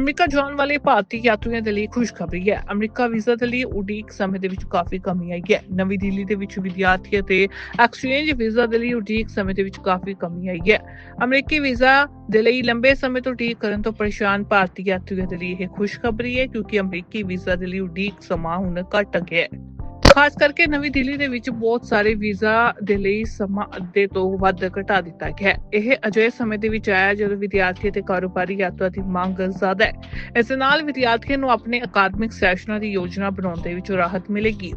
America ਜਾਣ ਵਾਲੇ ਭਾਰਤੀ ਯਾਤਰੀਆਂ ਦੇ ਲਈ ਖੁਸ਼ਖਬਰੀ ਹੈ। ਅਮਰੀਕਾ ਵੀਜ਼ਾ ਦੇ ਲਈ ਉਡੀਕ ਸਮੇਂ ਦੇ ਵਿੱਚ ਕਾਫੀ ਕਮੀ ਆਈ ਹੈ। ਨਵੀਂ ਦਿੱਲੀ ਦੇ ਵਿੱਚ ਵਿਦਿਆਰਥੀ ਅਤੇ ਐਕਸਚੇਂਜ ਵੀਜ਼ਾ ਦੇ ਲਈ ਉਡੀਕ ਸਮੇਂ ਦੇ ਵਿੱਚ ਕਾਫੀ ਕਮੀ ਆਈ ਹੈ। ਅਮਰੀਕੀ ਵੀਜ਼ਾ ਦੇ ਲਈ ਲੰਬੇ ਸਮੇਂ ਤੋਂ ਉਡੀਕ ਕਰਨ ਤੋਂ ਪਰੇਸ਼ਾਨ ਭਾਰਤੀ ਯਾਤਰੀਆਂ ਦੇ ਲਈ ਇਹ ਖੁਸ਼ਖਬਰੀ ਹੈ ਕਿਉਂਕਿ ਅਮਰੀਕੀ ਵੀਜ਼ਾ ਦੇ ਲਈ ਉਡੀਕ ਸਮਾਂ ਹੁਣ ਘਟ ਗਿਆ ਹੈ। ਖਾਸ ਕਰਕੇ ਨਵੀਂ ਦਿੱਲੀ ਦੇ ਵਿੱਚ ਬਹੁਤ ਸਾਰੇ ਵੀਜ਼ਾ ਦੇ ਲਈ ਸਮਾਂ ਅੱਧੇ ਤੋਂ ਵੱਧ ਘਟਾ ਦਿੱਤਾ ਗਿਆ ਹੈ। ਇਹ ਅਜਿਹੇ ਸਮੇਂ ਦੇ ਵਿੱਚ ਆਇਆ ਜਦੋਂ ਵਿਦਿਆਰਥੀ ਅਤੇ ਕਾਰੋਬਾਰੀ ਯਾਤਰਾ ਦੀ ਮੰਗ ਜ਼ਿਆਦਾ ਹੈ। ਇਸ ਨਾਲ ਵਿਦਿਆਰਥੀਆਂ ਨੂੰ ਆਪਣੇ ਅਕਾਦਮਿਕ ਸੈਸ਼ਨਾਂ ਦੀ ਯੋਜਨਾ ਬਣਾਉਣ ਦੇ ਵਿੱਚ ਰਾਹਤ ਮਿਲੇਗੀ।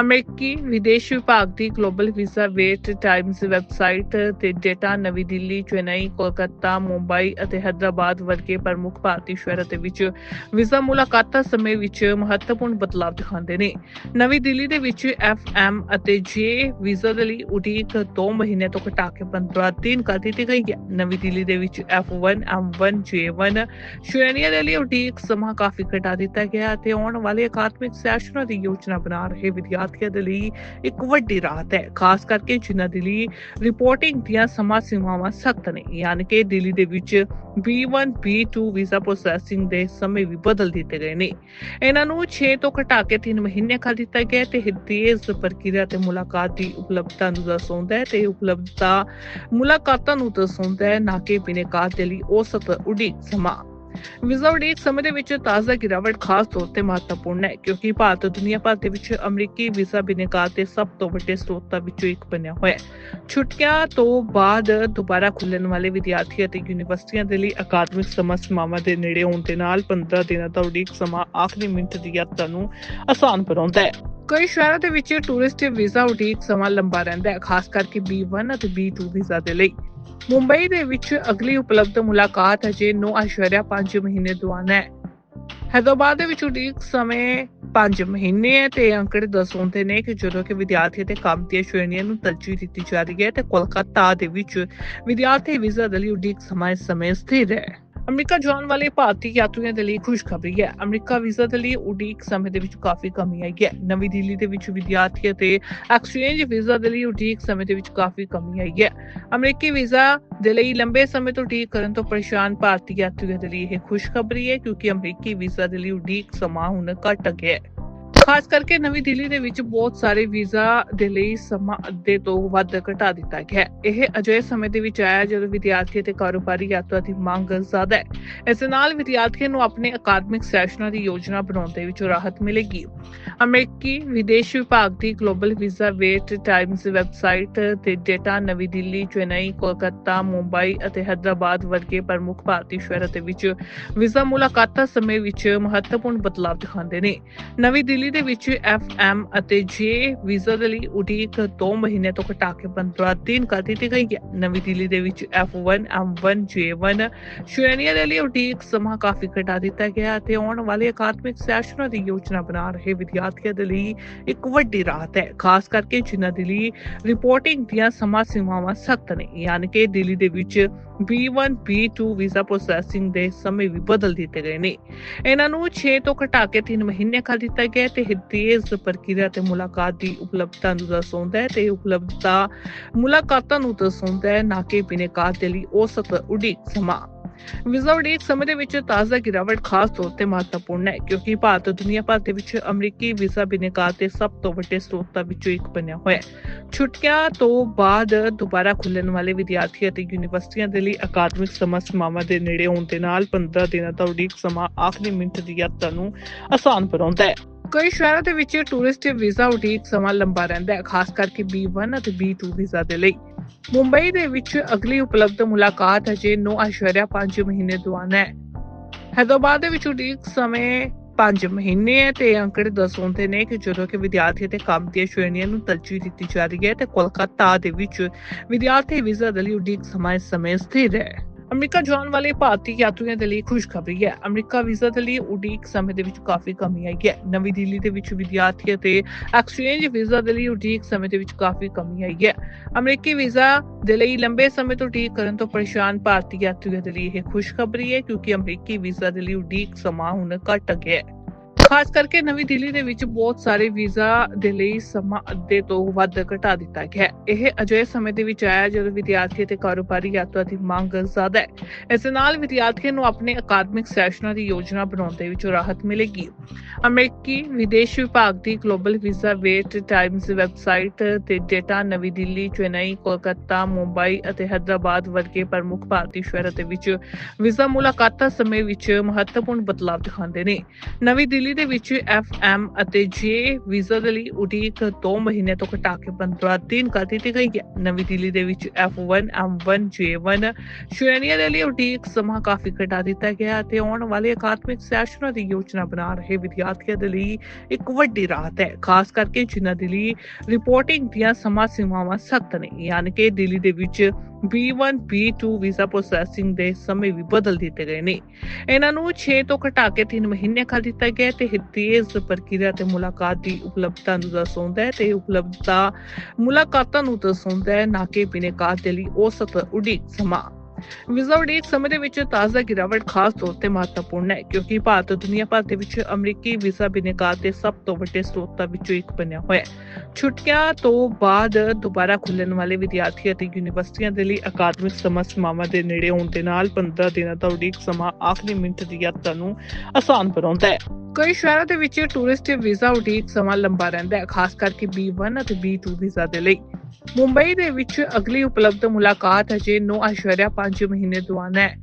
ਅਮਰੀਕੀ ਵਿਦੇਸ਼ ਵਿਭਾਗ ਦੀ global visa wait times website ਤੇ ਡੇਟਾ ਨਵੀਂ ਦਿੱਲੀ, ਚੇਨਈ, ਕੋਲਕਾਤਾ, ਮੁੰਬਈ ਅਤੇ ਹੈਦਰਾਬਾਦ ਵਰਗੇ ਪ੍ਰਮੁੱਖ ਭਾਰਤੀ ਸ਼ਹਿਰਾਂ ਦੇ ਵਿੱਚ ਵੀਜ਼ਾ ਮੁਲਾਕਾਤਾਂ ਸਮੇਂ ਵਿੱਚ ਮਹੱਤਵਪੂਰਨ ਬਦਲਾਅ ਦਿਖਾਉਂਦੇ ਨੇ। ਨਵੀਂ ਦਿੱਲੀ ਦਿੱਲੀ ਦੇ ਵਿੱਚ ਐਮ ਅਤੇ ਜੇ ਵੀਜ਼ਾ ਦੇ ਲਈ ਉਡੀਕ 2 ਮਹੀਨੇ ਤੋਂ ਘਟਾ ਕੇ 15 ਦਿਨ ਕਰ ਦਿੱਤੀ ਗਈ ਹੈ। ਨਵੀਂ ਦਿੱਲੀ ਦੇ ਵਿੱਚ F1 M1 J1 ਸ਼੍ਰੇਣੀਆਂ ਦੇ ਲਈ ਉਡੀਕ ਸਮਾਂ ਕਾਫੀ ਘਟਾ ਦਿੱਤਾ ਗਿਆ ਅਤੇ ਆਉਣ ਵਾਲੇ ਅਕਾਦਮਿਕ ਸੈਸ਼ਨਾਂ ਦੀ ਯੋਜਨਾ ਬਣਾ ਰਹੇ ਵਿਦਿਆਰਥੀਆਂ ਦੇ ਲਈ ਇੱਕ ਵੱਡੀ ਰਾਹਤ ਹੈ। ਖਾਸ ਕਰਕੇ ਜਿਨ੍ਹਾਂ ਦੇ ਲਈ ਰਿਪੋਰਟਿੰਗ ਦੀਆਂ ਸਮਾਂ ਸੀਮਾਵਾਂ ਸਖਤ ਨੇ, ਯਾਨੀ ਕਿ ਦਿੱਲੀ ਦੇ ਵਿੱਚ B1 B2 ਵੀਜ਼ਾ ਪ੍ਰੋਸੈਸਿੰਗ ਦੇ ਸਮੇਂ ਵੀ ਬਦਲ ਦਿੱਤੇ ਗਏ ਨੇ। ਇਹਨਾਂ ਨੂੰ 6 ਤੋਂ ਘਟਾ ਕੇ 3 ਮਹੀਨੇ ਕਰ ਦਿੱਤਾ ਗਿਆ ਤੇ ਇਹ ਪ੍ਰਕਿਰਿਆ ਤੇ ਮੁਲਾਕਾਤ ਦੀ ਉਪਲਬਧਤਾ ਨੂੰ ਦਰਸਾਉਂਦਾ ਹੈ ਤੇ ਉਪਲਬਧਤਾ ਮੁਲਾਕਾਤਾਂ ਨੂੰ ਦਰਸਾਉਂਦਾ ਹੈ, ਨਾ ਕਿ ਬਿਨੇਕਾਰ ਦੇ ਲਈ ਔਸਤ ਉਡੀਕ ਸਮਾਂ। ਵੀਜ਼ਾ ਉਡੀਕ ਸਮੇਂ ਦੇ ਵਿੱਚ ਤਾਜ਼ਾ ਗਿਰਾਵਟ ਖਾਸ ਤੌਰ ਤੇ ਮਹੱਤਵਪੂਰਨ ਹੈ, ਕਿਉਂਕਿ ਭਾਰਤ ਦੁਨੀਆ ਭਰ ਦੇ ਵਿੱਚ ਅਮਰੀਕੀ ਵੀਜ਼ਾ ਬਿਨੇਕਾਰ ਦੇ ਸਭ ਤੋਂ ਵੱਡੇ ਸਰੋਤਾਂ ਵਿੱਚੋਂ ਇੱਕ ਬਣਿਆ ਹੋਇਆ ਹੈ। ਛੁੱਟੀਆਂ ਤੋਂ ਬਾਅਦ ਦੁਬਾਰਾ ਖੁੱਲਣ ਵਾਲੇ ਵਿਦਿਆਰਥੀ ਅਤੇ ਯੂਨੀਵਰਸਿਟੀਆਂ ਦੇ ਲਈ ਅਕਾਦਮਿਕ ਸਮਾਂ ਸੀਮਾਵਾਂ ਦੇ ਨੇੜੇ ਹੋਣ ਦੇ ਨਾਲ 15 ਦਿਨਾਂ ਦਾ ਉਡੀਕ ਸਮਾਂ ਆਖਰੀ ਮਿੰਟ ਦੀ ਯਾਤਰਾ ਨੂੰ ਆਸਾਨ ਬਣਾਉਂਦਾ ਹੈ। ਕਈ ਸ਼ਹਿਰਾਂ ਦੇ ਵਿੱਚ ਟੂਰਿਸਟ ਵੀਜ਼ਾ ਉਡੀਕ ਸਮਾਂ ਲੰਬਾ ਰਹਿੰਦਾ ਹੈ, ਖਾਸ ਕਰਕੇ B1 ਅਤੇ B2 ਵੀਜ਼ਾ ਦੇ ਲਈ। ਮੁੰਬਈ ਦੇ ਵਿੱਚ ਅਗਲੀ ਉਪਲਬਧ ਮੁਲਾਕਾਤ ਅਜੇ 9.5 ਮਹੀਨੇ ਦੌਰਾਨ ਹੈ। ਹੈਦਰਾਬਾਦ ਦੇ ਵਿੱਚ ਉਡੀਕ ਸਮੇਂ 5 ਮਹੀਨੇ ਹੈ ਤੇ ਅੰਕੜੇ ਦਰਸਾਉਂਦੇ ਨੇ ਕਿ ਜਦੋਂ ਕਿ ਵਿਦਿਆਰਥੀ ਤੇ ਕੰਮ ਦੀਆਂ ਸ਼੍ਰੇਣੀਆਂ ਨੂੰ ਤਰਜੀਹ ਦਿੱਤੀ ਜਾ ਰਹੀ ਹੈ ਤੇ ਕੋਲਕਾਤਾ ਦੇ ਵਿੱਚ ਵਿਦਿਆਰਥੀ ਵੀਜ਼ਾ ਦੇ ਲਈ ਉਡੀਕ ਸਮਾਂ ਇਸ ਸਮੇਂ ਸਥਿਰ ਹੈ। ਅਮਰੀਕਾ ਜਾਣ ਵਾਲੇ ਭਾਰਤੀ ਯਾਤਰੀਆਂ ਦੇ ਲਈ ਖੁਸ਼ਖਬਰੀ ਹੈ। ਅਮਰੀਕਾ ਵੀਜ਼ਾ ਦੇ ਲਈ ਉਡੀਕ ਸਮੇਂ ਦੇ ਵਿੱਚ ਕਾਫੀ ਕਮੀ ਆਈ ਹੈ। ਨਵੀਂ ਦਿੱਲੀ ਦੇ ਵਿੱਚ ਵਿਦਿਆਰਥੀ ਅਤੇ ਐਕਸਚੇਂਜ ਵੀਜ਼ਾ ਦੇ ਲਈ ਉਡੀਕ ਸਮੇਂ ਦੇ ਵਿੱਚ ਕਾਫੀ ਕਮੀ ਆਈ ਹੈ। ਅਮਰੀਕੀ ਵੀਜ਼ਾ ਦੇ ਲਈ ਲੰਬੇ ਸਮੇਂ ਤੋਂ ਉਡੀਕ ਕਰਨ ਤੋਂ ਪਰੇਸ਼ਾਨ ਭਾਰਤੀ ਯਾਤਰੀਆਂ ਦੇ ਲਈ ਇਹ ਖੁਸ਼ਖਬਰੀ ਹੈ ਕਿਉਂਕਿ ਅਮਰੀਕੀ ਵੀਜ਼ਾ ਦੇ ਲਈ ਉਡੀਕ ਸਮਾਂ ਹੁਣ ਘਟ ਗਿਆ ਹੈ। ਖਾਸ ਕਰਕੇ ਨਵੀਂ ਦਿੱਲੀ ਦੇ ਵਿੱਚ ਬਹੁਤ ਸਾਰੇ ਵੀਜ਼ਾ ਦੇ ਲਈ ਸਮਾਂ ਅੱਧੇ ਤੋਂ ਵੱਧ ਘਟਾ ਦਿੱਤਾ ਗਿਆ ਹੈ। ਇਹ ਅਜਿਹੇ ਸਮੇਂ ਦੇ ਵਿੱਚ ਆਇਆ ਜਦੋਂ ਵਿਦਿਆਰਥੀ ਅਤੇ ਕਾਰੋਬਾਰੀ ਯਾਤਰਾ ਦੀ ਮੰਗ ਜ਼ਿਆਦਾ ਹੈ। ਇਸ ਨਾਲ ਵਿਦਿਆਰਥੀਆਂ ਨੂੰ ਆਪਣੇ ਅਕਾਦਮਿਕ ਸੈਸ਼ਨਾਂ ਦੀ ਯੋਜਨਾ ਬਣਾਉਣ ਦੇ ਵਿੱਚ ਰਾਹਤ ਮਿਲੇਗੀ। ਅਮਰੀਕੀ ਵਿਦੇਸ਼ ਵਿਭਾਗ ਦੀ global visa wait times website ਤੇ ਡੇਟਾ ਨਵੀਂ ਦਿੱਲੀ, ਚੇਨਈ, ਕੋਲਕਾਤਾ, ਮੁੰਬਈ ਅਤੇ ਹੈਦਰਾਬਾਦ ਵਰਗੇ ਪ੍ਰਮੁੱਖ ਭਾਰਤੀ ਸ਼ਹਿਰਾਂ ਦੇ ਵਿੱਚ ਵੀਜ਼ਾ ਮੁਲਾਕਾਤਾਂ ਸਮੇਂ ਵਿੱਚ ਮਹੱਤਵਪੂਰਨ ਬਦਲਾਅ ਦਿਖਾਉਂਦੇ ਨੇ। ਨਵੀਂ ਦਿੱਲੀ ਦੇ ਵਿੱਚ FM ਅਤੇ J ਵੀਜ਼ਾ ਦੇ ਲਈ ਉਡੀਕ 2 ਮਹੀਨੇ ਤੋਂ ਘਟਾ ਕੇ 15 ਦਿਨ ਕਰ ਦਿੱਤੀ ਗਈ ਹੈ। ਨਵੀਂ ਦਿੱਲੀ ਦੇ ਵਿੱਚ F1 M1 J1 ਸ਼੍ਰੇਣੀਆਂ ਦੇ ਲਈ ਉਡੀਕ ਸਮਾਂ ਕਾਫੀ ਘਟਾ ਦਿੱਤਾ ਗਿਆ ਅਤੇ ਆਉਣ ਵਾਲੇ ਅਕਾਦਮਿਕ ਸੈਸ਼ਨਾਂ ਦੀ ਯੋਜਨਾ ਬਣਾ ਰਹੇ ਵਿਦਿਆਰਥੀਆਂ ਦੇ ਲਈ ਇੱਕ ਵੱਡੀ ਰਾਹਤ ਹੈ। ਖਾਸ ਕਰਕੇ ਜਿਨ੍ਹਾਂ ਦੇ ਲਈ ਰਿਪੋਰਟਿੰਗ ਦੀਆਂ ਸਮਾਂ ਸੀਮਾਵਾਂ ਸਖਤ ਨੇ, ਯਾਨੀ ਕਿ ਦਿੱਲੀ ਦੇ ਵਿੱਚ B1 B2 ਵੀਜ਼ਾ ਪ੍ਰੋਸੈਸਿੰਗ ਦੇ ਸਮੇਂ ਵੀ ਬਦਲ ਦਿੱਤੇ ਗਏ ਨੇ। ਇਹਨਾਂ ਨੂੰ 6 ਤੋਂ ਘਟਾ ਕੇ 3 ਮਹੀਨੇ ਕਰ ਦਿੱਤਾ ਗਿਆ ਤੇ ਇਹ ਤੇਜ਼ ਪ੍ਰਕਿਰਿਆ ਤੇ ਮੁਲਾਕਾਤ ਦੀ ਉਪਲਬਧਤਾ ਨੂੰ ਦਰਸਾਉਂਦਾ ਹੈ ਤੇ ਉਪਲਬਧਤਾ ਮੁਲਾਕਾਤਾਂ ਨੂੰ ਦਰਸਾਉਂਦਾ ਹੈ, ਨਾ ਕਿ ਬਿਨੇਕਾਰ ਦੇ ਲਈ ਔਸਤ ਉਡੀਕ ਸਮਾਂ। ਵੀਜ਼ਾ ਉਡੀਕ ਸਮੇਂ ਦੇ ਵਿੱਚ ਤਾਜ਼ਾ ਗਿਰਾਵਟ ਖਾਸ ਤੌਰ ਤੇ ਮਹੱਤਵਪੂਰਨ ਹੈ, ਕਿਉਂਕਿ ਭਾਰਤ ਦੁਨੀਆ ਭਰ ਦੇ ਵਿੱਚ ਅਮਰੀਕੀ ਵੀਜ਼ਾ ਬਿਨੇਕਾਰ ਦੇ ਸਭ ਤੋਂ ਵੱਡੇ ਸਰੋਤਾਂ ਵਿੱਚੋਂ ਇੱਕ ਬਣਿਆ ਹੋਇਆ ਹੈ। ਛੁੱਟੀਆਂ ਤੋਂ ਬਾਅਦ ਦੁਬਾਰਾ ਖੁੱਲਣ ਵਾਲੇ ਵਿਦਿਆਰਥੀ ਅਤੇ ਯੂਨੀਵਰਸਿਟੀਆਂ ਦੇ ਲਈ ਅਕਾਦਮਿਕ ਸਮਾਂ ਸੀਮਾਵਾਂ ਦੇ ਨੇੜੇ ਹੋਣ ਦੇ ਨਾਲ 15 ਦਿਨਾਂ ਦਾ ਉਡੀਕ ਸਮਾਂ ਆਖਰੀ ਮਿੰਟ ਦੀ ਯਾਤਰਾ ਨੂੰ ਆਸਾਨ ਬਣਾਉਂਦਾ ਹੈ। ਕਈ ਸ਼ਹਿਰਾਂ ਦੇ ਵਿੱਚ ਟੂਰਿਸਟ ਵੀਜ਼ਾ ਉਡੀਕ ਸਮਾਂ ਲੰਬਾ ਰਹਿੰਦਾ ਹੈ, ਖਾਸ ਕਰਕੇ B1 ਅਤੇ B2 ਵੀਜ਼ਾ ਦੇ ਲਈ। ਮੁੰਬਈ ਦੇ ਵਿੱਚ ਅਗਲੀ ਉਪਲਬਧ ਮੁਲਾਕਾਤ ਅਜੇ 9.5 ਮਹੀਨੇ ਦੌਰਾਨ ਹੈ। ਹੈਦਰਾਬਾਦ ਦੇ ਵਿੱਚ ਉਡੀਕ ਸਮੇਂ 5 ਮਹੀਨੇ ਹੈ ਤੇ ਅੰਕੜੇ ਦਰਸਾਉਂਦੇ ਨੇ ਕਿ ਜਦੋਂ ਕਿ ਵਿਦਿਆਰਥੀ ਤੇ ਕੰਮ ਦੀਆਂ ਸ਼੍ਰੇਣੀਆਂ ਨੂੰ ਤਰਜੀਹ ਦਿੱਤੀ ਜਾ ਰਹੀ ਹੈ ਤੇ ਕੋਲਕਾਤਾ ਦੇ ਵਿੱਚ ਵਿਦਿਆਰਥੀ ਵੀਜ਼ਾ ਦੇ ਲਈ ਉਡੀਕ ਸਮਾਂ ਇਸ ਸਮੇਂ ਸਥਿਰ ਹੈ। ਅਮਰੀਕਾ ਜਾਣ ਵਾਲੇ ਭਾਰਤੀ ਯਾਤਰੀਆਂ ਦੇ ਲਈ ਖੁਸ਼ਖਬਰੀ ਹੈ। ਅਮਰੀਕਾ ਵੀਜ਼ਾ ਦੇ ਲਈ ਉਡੀਕ ਸਮੇਂ ਦੇ ਵਿੱਚ ਕਾਫੀ ਕਮੀ ਆਈ ਹੈ। ਨਵੀਂ ਦਿੱਲੀ ਦੇ ਵਿੱਚ ਵਿਦਿਆਰਥੀ ਅਤੇ ਐਕਸਚੇਂਜ ਵੀਜ਼ਾ ਦੇ ਲਈ ਉਡੀਕ ਸਮੇਂ ਦੇ ਵਿੱਚ ਕਾਫੀ ਕਮੀ ਆਈ ਹੈ। ਅਮਰੀਕੀ ਵੀਜ਼ਾ ਦੇ ਲਈ ਲੰਬੇ ਸਮੇਂ ਤੋਂ ਉਡੀਕ ਕਰਨ ਤੋਂ ਪਰੇਸ਼ਾਨ ਭਾਰਤੀ ਯਾਤਰੀਆਂ ਦੇ ਲਈ ਇਹ ਖੁਸ਼ਖਬਰੀ ਹੈ ਕਿਉਂਕਿ ਅਮਰੀਕੀ ਵੀਜ਼ਾ ਦੇ ਲਈ ਉਡੀਕ ਸਮਾਂ ਹੁਣ ਘਟ ਗਿਆ ਹੈ। ਖਾਸ ਕਰਕੇ ਨਵੀਂ ਦਿੱਲੀ ਦੇ ਵਿੱਚ ਬਹੁਤ ਸਾਰੇ ਵੀਜ਼ਾ ਦੇ ਲਈ ਸਮਾਂ ਅੱਧੇ ਤੋਂ ਵੱਧ ਘਟਾ ਦਿੱਤਾ ਗਿਆ ਹੈ। ਇਹ ਅਜਿਹੇ ਸਮੇਂ ਦੇ ਵਿੱਚ ਆਇਆ ਜਦੋਂ ਵਿਦਿਆਰਥੀ ਅਤੇ ਕਾਰੋਬਾਰੀ ਯਾਤਰਾ ਦੀ ਮੰਗ ਜ਼ਿਆਦਾ ਹੈ। ਇਸ ਨਾਲ ਵਿਦਿਆਰਥੀਆਂ ਨੂੰ ਆਪਣੇ ਅਕਾਦਮਿਕ ਸੈਸ਼ਨਾਂ ਦੀ ਯੋਜਨਾ ਬਣਾਉਣ ਦੇ ਵਿੱਚ ਰਾਹਤ ਮਿਲੇਗੀ। ਅਮਰੀਕੀ ਵਿਦੇਸ਼ ਵਿਭਾਗ ਦੀ global visa wait times website ਤੇ ਡੇਟਾ ਨਵੀਂ ਦਿੱਲੀ, ਚੇਨਈ, ਕੋਲਕਾਤਾ, ਮੁੰਬਈ ਅਤੇ ਹੈਦਰਾਬਾਦ ਵਰਗੇ ਪ੍ਰਮੁੱਖ ਭਾਰਤੀ ਸ਼ਹਿਰਾਂ ਦੇ ਵਿੱਚ ਵੀਜ਼ਾ ਮੁਲਾਕਾਤਾਂ ਸਮੇਂ ਵਿੱਚ ਮਹੱਤਵਪੂਰਨ ਬਦਲਾਅ ਦਿਖਾਉਂਦੇ ਨੇ। ਨਵੀਂ ਦਿੱਲੀ ਦੇ ਵਿੱਚ ਐਮ ਅਤੇ ਜੇ ਵੀਜ਼ਾ ਦੇ ਲਈ ਉਡੀਕ 2 ਮਹੀਨੇ ਤੋਂ ਘਟਾ ਕੇ 15 ਦਿਨ ਕਰ ਦਿੱਤੀ ਗਈ ਹੈ। ਨਵੀਂ ਦਿੱਲੀ ਦੇ ਵਿੱਚ F1 M1 J1 ਸ਼੍ਰੇਣੀਆਂ ਦੇ ਲਈ ਉਡੀਕ ਸਮਾਂ ਕਾਫੀ ਘਟਾ ਦਿੱਤਾ ਗਿਆ ਅਤੇ ਆਉਣ ਵਾਲੇ ਅਕਾਦਮਿਕ ਸੈਸ਼ਨਾਂ ਦੀ ਯੋਜਨਾ ਬਣਾ ਰਹੇ ਵਿਦਿਆਰਥੀਆਂ ਦੇ ਲਈ ਇੱਕ ਵੱਡੀ ਰਾਹਤ ਹੈ। ਖਾਸ ਕਰਕੇ ਜਿਨ੍ਹਾਂ ਦੇ ਲਈ ਰਿਪੋਰਟਿੰਗ ਦੀਆਂ ਸਮਾਂ ਸੀਮਾਵਾਂ ਸਖਤ ਨੇ, ਯਾਨੀ ਕਿ ਦਿੱਲੀ ਦੇ ਵਿੱਚ B1 B2 ਵੀਜ਼ਾ ਪ੍ਰੋਸੈਸਿੰਗ ਦੇ ਸਮੇਂ ਵੀ ਬਦਲ ਦਿੱਤੇ ਗਏ ਨੇ। ਇਹਨਾਂ ਨੂੰ 6 ਤੋਂ ਘਟਾ ਕੇ 3 ਮਹੀਨੇ ਕਰ ਦਿੱਤਾ ਗਿਆ ਤੇ ਇਹ ਤੇਜ਼ ਪ੍ਰਕਿਰਿਆ ਤੇ ਮੁਲਾਕਾਤ ਦੀ ਉਪਲਬਧਤਾ ਨੂੰ ਦਰਸਾਉਂਦਾ ਹੈ ਤੇ ਉਪਲਬਧਤਾ ਮੁਲਾਕਾਤਾਂ ਨੂੰ ਦਰਸਾਉਂਦਾ ਹੈ, ਨਾ ਕਿ ਬਿਨੇਕਾਰ ਦੇ ਲਈ ਔਸਤ ਉਡੀਕ ਸਮਾਂ। ਵੀਜ਼ਾ ਉਡੀਕ ਸਮੇਂ ਦੇ ਵਿੱਚ ਤਾਜ਼ਾ ਗਿਰਾਵਟ ਖਾਸ ਤੌਰ ਤੇ ਮਹੱਤਵਪੂਰਨ ਹੈ, ਕਿਉਂਕਿ ਭਾਰਤ ਦੁਨੀਆ ਭਰ ਦੇ ਵਿੱਚ ਅਮਰੀਕੀ ਵੀਜ਼ਾ ਬਿਨੇਕਾਰ ਦੇ ਸਭ ਤੋਂ ਵੱਡੇ ਸਰੋਤਾਂ ਵਿੱਚੋਂ ਇੱਕ ਬਣਿਆ ਹੋਇਆ ਹੈ। ਛੁੱਟੀਆਂ ਤੋਂ ਬਾਅਦ ਦੁਬਾਰਾ ਖੁੱਲਣ ਵਾਲੇ ਵਿਦਿਆਰਥੀ ਅਤੇ ਯੂਨੀਵਰਸਿਟੀਆਂ ਦੇ ਲਈ ਅਕਾਦਮਿਕ ਸਮਾਂ ਸੀਮਾਵਾਂ ਦੇ ਨੇੜੇ ਹੋਣ ਦੇ ਨਾਲ 15 ਦਿਨਾਂ ਦਾ ਉਡੀਕ ਸਮਾਂ ਆਖਰੀ ਮਿੰਟ ਦੀ ਯਾਤਰਾ ਨੂੰ ਆਸਾਨ ਬਣਾਉਂਦਾ ਹੈ। ਕਈ ਸ਼ਹਿਰਾਂ ਦੇ ਵਿੱਚ ਟੂਰਿਸਟ ਵੀਜ਼ਾ ਉਡੀਕ ਸਮਾਂ ਲੰਬਾ ਰਹਿੰਦਾ ਹੈ, ਖਾਸ ਕਰਕੇ B1 ਅਤੇ B2 ਵੀਜ਼ਾ ਦੇ ਲਈ। ਮੁੰਬਈ ਦੇ ਵਿੱਚ ਅਗਲੀ ਉਪਲਬਧ ਮੁਲਾਕਾਤ ਅਜੇ 9.5 ਮਹੀਨੇ ਦੌਰਾਨ ਹੈ।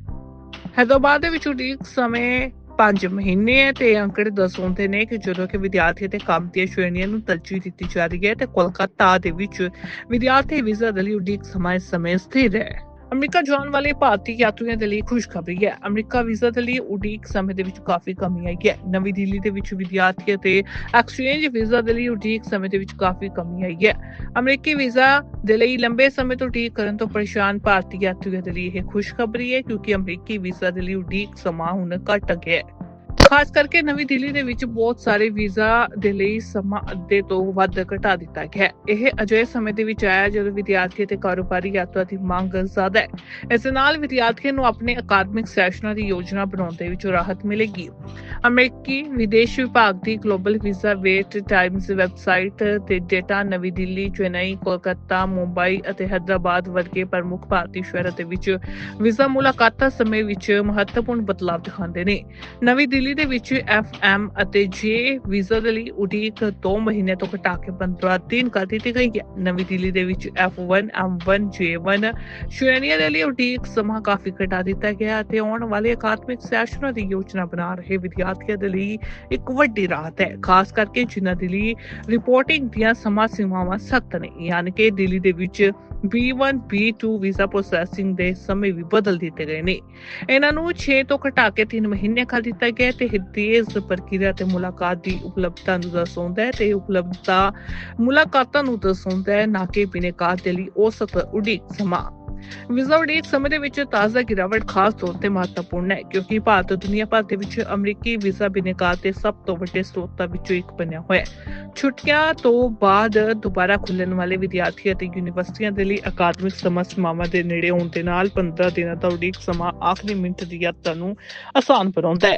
ਹੈਦਰਾਬਾਦ ਦੇ ਵਿੱਚ ਉਡੀਕ ਸਮੇਂ 5 ਮਹੀਨੇ ਹੈ ਤੇ ਅੰਕੜੇ ਦਰਸਾਉਂਦੇ ਨੇ ਕਿ ਜਦੋਂ ਕਿ ਵਿਦਿਆਰਥੀ ਤੇ ਕੰਮ ਦੀਆਂ ਸ਼੍ਰੇਣੀਆਂ ਨੂੰ ਤਰਜੀਹ ਦਿੱਤੀ ਜਾ ਰਹੀ ਹੈ ਤੇ ਕੋਲਕਾਤਾ ਦੇ ਵਿੱਚ ਵਿਦਿਆਰਥੀ ਵੀਜ਼ਾ ਦੇ ਲਈ ਉਡੀਕ ਸਮਾਂ ਇਸ ਸਮੇਂ ਸਥਿਰ ਹੈ। ਅਮਰੀਕਾ ਜਾਣ ਵਾਲੇ ਭਾਰਤੀ ਯਾਤਰੀਆਂ ਦੇ ਲਈ ਖੁਸ਼ਖਬਰੀ ਹੈ। ਅਮਰੀਕਾ ਵੀਜ਼ਾ ਦੇ ਲਈ ਉਡੀਕ ਸਮੇਂ ਦੇ ਵਿੱਚ ਕਾਫੀ ਕਮੀ ਆਈ ਹੈ। ਨਵੀਂ ਦਿੱਲੀ ਦੇ ਵਿੱਚ ਵਿਦਿਆਰਥੀ ਅਤੇ ਐਕਸਚੇਂਜ ਵੀਜ਼ਾ ਦੇ ਲਈ ਉਡੀਕ ਸਮੇਂ ਦੇ ਵਿੱਚ ਕਾਫੀ ਕਮੀ ਆਈ ਹੈ। ਅਮਰੀਕੀ ਵੀਜ਼ਾ ਦੇ ਲਈ ਲੰਬੇ ਸਮੇਂ ਤੋਂ ਉਡੀਕ ਕਰਨ ਤੋਂ ਪਰੇਸ਼ਾਨ ਭਾਰਤੀ ਯਾਤਰੀਆਂ ਦੇ ਲਈ ਇਹ ਖੁਸ਼ਖਬਰੀ ਹੈ ਕਿਉਂਕਿ ਅਮਰੀਕੀ ਵੀਜ਼ਾ ਦੇ ਲਈ ਉਡੀਕ ਸਮਾਂ ਹੁਣ ਘਟ ਗਿਆ ਹੈ। ਖਾਸ ਕਰਕੇ ਨਵੀਂ ਦਿੱਲੀ ਦੇ ਵਿੱਚ ਬਹੁਤ ਸਾਰੇ ਵੀਜ਼ਾ ਦੇ ਲਈ ਸਮਾਂ ਅੱਧੇ ਤੋਂ ਵੱਧ ਘਟਾ ਦਿੱਤਾ ਗਿਆ ਹੈ। ਇਹ ਅਜਿਹੇ ਸਮੇਂ ਦੇ ਵਿੱਚ ਆਇਆ ਜਦੋਂ ਵਿਦਿਆਰਥੀ ਅਤੇ ਕਾਰੋਬਾਰੀ ਯਾਤਰਾ ਦੀ ਮੰਗ ਜ਼ਿਆਦਾ ਹੈ। ਇਸ ਨਾਲ ਵਿਦਿਆਰਥੀਆਂ ਨੂੰ ਆਪਣੇ ਅਕਾਦਮਿਕ ਸੈਸ਼ਨਾਂ ਦੀ ਯੋਜਨਾ ਬਣਾਉਣ ਦੇ ਵਿੱਚ ਰਾਹਤ ਮਿਲੇਗੀ। ਅਮਰੀਕੀ ਵਿਦੇਸ਼ ਵਿਭਾਗ ਦੀ global visa wait times website ਤੇ ਡੇਟਾ ਨਵੀਂ ਦਿੱਲੀ, ਚੇਨਈ, ਕੋਲਕਾਤਾ, ਮੁੰਬਈ ਅਤੇ ਹੈਦਰਾਬਾਦ ਵਰਗੇ ਪ੍ਰਮੁੱਖ ਭਾਰਤੀ ਸ਼ਹਿਰਾਂ ਦੇ ਵਿੱਚ ਵੀਜ਼ਾ ਮੁਲਾਕਾਤਾਂ ਸਮੇਂ ਵਿੱਚ ਮਹੱਤਵਪੂਰਨ ਬਦਲਾਅ ਦਿਖਾਉਂਦੇ ਨੇ। ਨਵੀਂ ਦਿੱਲੀ ਦੇ ਵਿੱਚ FM ਅਤੇ J ਵੀਜ਼ਾ ਦੇ ਲਈ ਉਡੀਕ 2 ਮਹੀਨੇ ਤੋਂ ਘਟਾ ਕੇ 15 ਦਿਨ ਕਰ ਦਿੱਤੀ ਗਈ ਹੈ। ਨਵੀਂ ਦਿੱਲੀ ਦੇ ਵਿੱਚ F1 M1 J1 ਸ਼੍ਰੇਣੀਆਂ ਦੇ ਲਈ ਉਡੀਕ ਸਮਾਂ ਕਾਫੀ ਘਟਾ ਦਿੱਤਾ ਗਿਆ ਅਤੇ ਆਉਣ ਵਾਲੇ ਅਕਾਦਮਿਕ ਸੈਸ਼ਨਾਂ ਦੀ ਯੋਜਨਾ ਬਣਾ ਰਹੇ ਵਿਦਿਆਰਥੀਆਂ ਦੇ ਲਈ ਇੱਕ ਵੱਡੀ ਰਾਹਤ ਹੈ। ਖਾਸ ਕਰਕੇ ਜਿਨ੍ਹਾਂ ਦੇ ਲਈ ਰਿਪੋਰਟਿੰਗ ਦੀਆਂ ਸਮਾਂ ਸੀਮਾਵਾਂ ਸਖਤ ਨੇ, ਯਾਨੀ ਕਿ ਦਿੱਲੀ ਦੇ ਵਿੱਚ B1 B2 ਵੀਜ਼ਾ ਪ੍ਰੋਸੈਸਿੰਗ ਦੇ ਸਮੇਂ ਵੀ ਬਦਲ ਦਿੱਤੇ ਗਏ ਨੇ। ਇਹਨਾਂ ਨੂੰ 6 ਤੋਂ ਘਟਾ ਕੇ 3 ਮਹੀਨੇ ਕਰ ਦਿੱਤਾ ਗਿਆ ਤੇ ਤੇਜ਼ ਪ੍ਰਕਿਰਿਆ ਤੇ ਮੁਲਾਕਾਤ ਦੀ ਉਪਲਬਧਤਾ ਨੂੰ ਦਰਸਾਉਂਦਾ ਹੈ ਤੇ ਉਪਲਬਧਤਾ ਮੁਲਾਕਾਤਾਂ ਨੂੰ ਦਰਸਾਉਂਦਾ ਹੈ, ਨਾ ਕਿ ਬਿਨੇਕਾਰ ਦੇ ਲਈ ਔਸਤ ਉਡੀਕ ਸਮਾਂ। ਵੀਜ਼ਾ ਉਡੀਕ ਸਮੇਂ ਦੇ ਵਿੱਚ ਤਾਜ਼ਾ ਗਿਰਾਵਟ ਖਾਸ ਤੌਰ ਤੇ ਮਹੱਤਵਪੂਰਨ ਹੈ, ਕਿਉਂਕਿ ਭਾਰਤ ਦੁਨੀਆ ਭਰ ਦੇ ਵਿੱਚ ਅਮਰੀਕੀ ਵੀਜ਼ਾ ਬਿਨੇਕਾਰ ਦੇ ਸਭ ਤੋਂ ਵੱਡੇ ਸਰੋਤਾਂ ਵਿੱਚੋਂ ਇੱਕ ਬਣਿਆ ਹੋਇਆ ਹੈ। ਛੁੱਟੀਆਂ ਤੋਂ ਬਾਅਦ ਦੁਬਾਰਾ ਖੁੱਲਣ ਵਾਲੇ ਵਿਦਿਆਰਥੀ ਅਤੇ ਯੂਨੀਵਰਸਿਟੀਆਂ ਦੇ ਲਈ ਅਕਾਦਮਿਕ ਸਮਾਂ ਸੀਮਾਵਾਂ ਦੇ ਨੇੜੇ ਹੋਣ ਦੇ ਨਾਲ 15 ਦਿਨਾਂ ਦਾ ਉਡੀਕ ਸਮਾਂ ਆਖਰੀ ਮਿੰਟ ਦੀ ਯਾਤਰਾ ਨੂੰ ਆਸਾਨ ਬਣਾਉਂਦਾ ਹੈ।